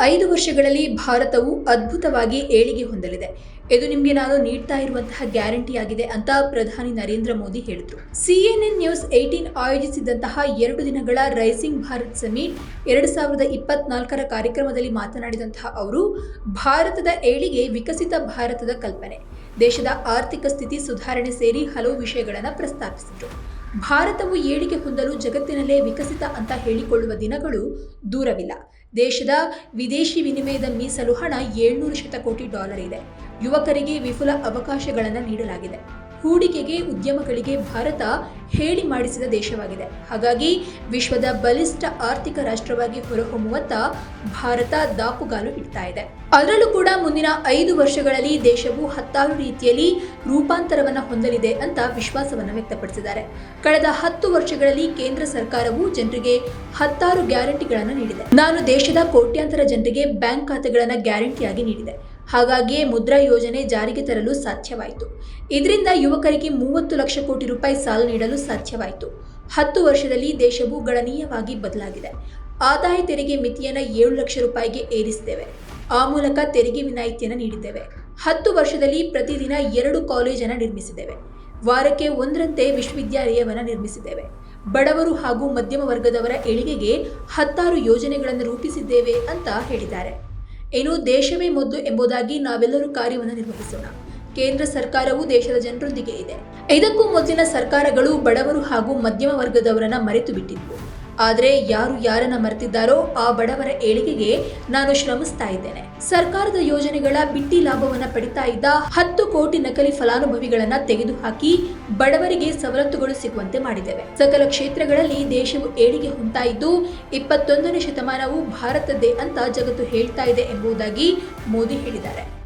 ಐದು ವರ್ಷಗಳಲ್ಲಿ ಭಾರತವು ಅದ್ಭುತವಾಗಿ ಏಳಿಗೆ ಹೊಂದಲಿದೆ. ಇದು ನಿಮಗೆ ನಾನು ನೀಡ್ತಾ ಇರುವಂತಹ ಗ್ಯಾರಂಟಿ ಆಗಿದೆ ಅಂತ ಪ್ರಧಾನಿ ನರೇಂದ್ರ ಮೋದಿ ಹೇಳಿದರು. ಸಿಎನ್ಎನ್ ನ್ಯೂಸ್ ಏಯ್ಟೀನ್ ಆಯೋಜಿಸಿದಂತಹ ಎರಡು ದಿನಗಳ ರೈಸಿಂಗ್ ಭಾರತ್ ಸಮಿಟ್ ಎರಡು ಸಾವಿರದ ಇಪ್ಪತ್ನಾಲ್ಕರ ಕಾರ್ಯಕ್ರಮದಲ್ಲಿ ಮಾತನಾಡಿದಂತಹ ಅವರು, ಭಾರತದ ಏಳಿಗೆ ವಿಕಸಿತ ಭಾರತದ ಕಲ್ಪನೆ. ದೇಶದ ಆರ್ಥಿಕ ಸ್ಥಿತಿ ಸುಧಾರಣೆ ಸೇರಿ ಹಲವು ವಿಷಯಗಳನ್ನು ಪ್ರಸ್ತಾಪಿಸಿದರು. ಭಾರತವು ಏಳಿಗೆ ಹೊಂದಲು ಜಗತ್ತಿನಲ್ಲೇ ವಿಕಸಿತ ಅಂತ ಹೇಳಿಕೊಳ್ಳುವ ದಿನಗಳು ದೂರವಿಲ್ಲ. ದೇಶದ ವಿದೇಶಿ ವಿನಿಮಯದ ಮೀಸಲು ಹಣ ಏಳ್ನೂರು ಶತಕೋಟಿ ಡಾಲರ್ ಇದೆ. ಯುವಕರಿಗೆ ವಿಫುಲ ಅವಕಾಶಗಳನ್ನು ನೀಡಲಾಗಿದೆ. ಹೂಡಿಕೆಗೆ ಉದ್ಯಮಗಳಿಗೆ ಭಾರತ ಹೇಳಿ ಮಾಡಿಸಿದ ದೇಶವಾಗಿದೆ. ಹಾಗಾಗಿ ವಿಶ್ವದ ಬಲಿಷ್ಠ ಆರ್ಥಿಕ ರಾಷ್ಟ್ರವಾಗಿ ಹೊರಹೊಮ್ಮುವತ್ತ ಭಾರತ ದಾಪುಗಾಲು ಇಡ್ತಾ ಇದೆ. ಅದರಲ್ಲೂ ಕೂಡ ಮುಂದಿನ ಐದು ವರ್ಷಗಳಲ್ಲಿ ದೇಶವು ಹತ್ತಾರು ರೀತಿಯಲ್ಲಿ ರೂಪಾಂತರವನ್ನು ಹೊಂದಲಿದೆ ಅಂತ ವಿಶ್ವಾಸವನ್ನು ವ್ಯಕ್ತಪಡಿಸಿದ್ದಾರೆ. ಕಳೆದ ಹತ್ತು ವರ್ಷಗಳಲ್ಲಿ ಕೇಂದ್ರ ಸರ್ಕಾರವು ಜನರಿಗೆ ಹತ್ತಾರು ಗ್ಯಾರಂಟಿಗಳನ್ನು ನೀಡಿದೆ. ನಾನು ದೇಶದ ಕೋಟ್ಯಾಂತರ ಜನರಿಗೆ ಬ್ಯಾಂಕ್ ಖಾತೆಗಳನ್ನು ಗ್ಯಾರಂಟಿಯಾಗಿ ನೀಡಿದೆ. ಹಾಗಾಗಿಯೇ ಮುದ್ರಾ ಯೋಜನೆ ಜಾರಿಗೆ ತರಲು ಸಾಧ್ಯವಾಯಿತು. ಇದರಿಂದ ಯುವಕರಿಗೆ ಮೂವತ್ತು ಲಕ್ಷ ಕೋಟಿ ರೂಪಾಯಿ ಸಾಲ ನೀಡಲು ಸಾಧ್ಯವಾಯಿತು. ಹತ್ತು ವರ್ಷದಲ್ಲಿ ದೇಶವು ಗಣನೀಯವಾಗಿ ಬದಲಾಗಿದೆ. ಆದಾಯ ತೆರಿಗೆ ಮಿತಿಯನ್ನು ಏಳು ಲಕ್ಷ ರೂಪಾಯಿಗೆ ಏರಿಸಿದ್ದೇವೆ. ಆ ಮೂಲಕ ತೆರಿಗೆ ವಿನಾಯಿತಿಯನ್ನು ನೀಡಿದ್ದೇವೆ. ಹತ್ತು ವರ್ಷದಲ್ಲಿ ಪ್ರತಿದಿನ ಎರಡು ಕಾಲೇಜನ್ನು ನಿರ್ಮಿಸಿದ್ದೇವೆ. ವಾರಕ್ಕೆ ಒಂದರಂತೆ ವಿಶ್ವವಿದ್ಯಾಲಯವನ್ನು ನಿರ್ಮಿಸಿದ್ದೇವೆ. ಬಡವರು ಹಾಗೂ ಮಧ್ಯಮ ವರ್ಗದವರ ಏಳಿಗೆಗೆ ಹತ್ತಾರು ಯೋಜನೆಗಳನ್ನು ರೂಪಿಸಿದ್ದೇವೆ ಅಂತ ಹೇಳಿದ್ದಾರೆ. ಇನ್ನು ದೇಶವೇ ಮೊದ್ದು ಎಂಬುದಾಗಿ ನಾವೆಲ್ಲರೂ ಕಾರ್ಯವನ್ನು ನಿರ್ವಹಿಸೋಣ. ಕೇಂದ್ರ ಸರ್ಕಾರವು ದೇಶದ ಜನರೊಂದಿಗೆ ಇದೆ. ಇದಕ್ಕೂ ಮೊದಲಿನ ಸರ್ಕಾರಗಳು ಬಡವರು ಹಾಗೂ ಮಧ್ಯಮ ವರ್ಗದವರನ್ನ ಮರೆತು ಬಿಟ್ಟಿದ್ವು ಆದರೆ ಯಾರು ಯಾರನ್ನ ಮರೆತಿದ್ದಾರೋ ಆ ಬಡವರ ಏಳಿಗೆಗೆ ನಾನು ಶ್ರಮಿಸ್ತಾ ಇದ್ದೇನೆ. ಸರ್ಕಾರದ ಯೋಜನೆಗಳ ಬಿಟ್ಟಿ ಲಾಭವನ್ನ ಪಡಿತಾ ಇದ್ದ ಹತ್ತು ಕೋಟಿ ನಕಲಿ ಫಲಾನುಭವಿಗಳನ್ನ ತೆಗೆದುಹಾಕಿ ಬಡವರಿಗೆ ಸವಲತ್ತುಗಳು ಸಿಗುವಂತೆ ಮಾಡಿದ್ದೇವೆ. ಸಕಲ ಕ್ಷೇತ್ರಗಳಲ್ಲಿ ದೇಶವು ಏಳಿಗೆ ಹೊಂತಾ ಇದ್ದು ಇಪ್ಪತ್ತೊಂದನೇ ಶತಮಾನವು ಭಾರತದ್ದೇ ಅಂತ ಜಗತ್ತು ಹೇಳ್ತಾ ಇದೆ ಎಂಬುದಾಗಿ ಮೋದಿ ಹೇಳಿದ್ದಾರೆ.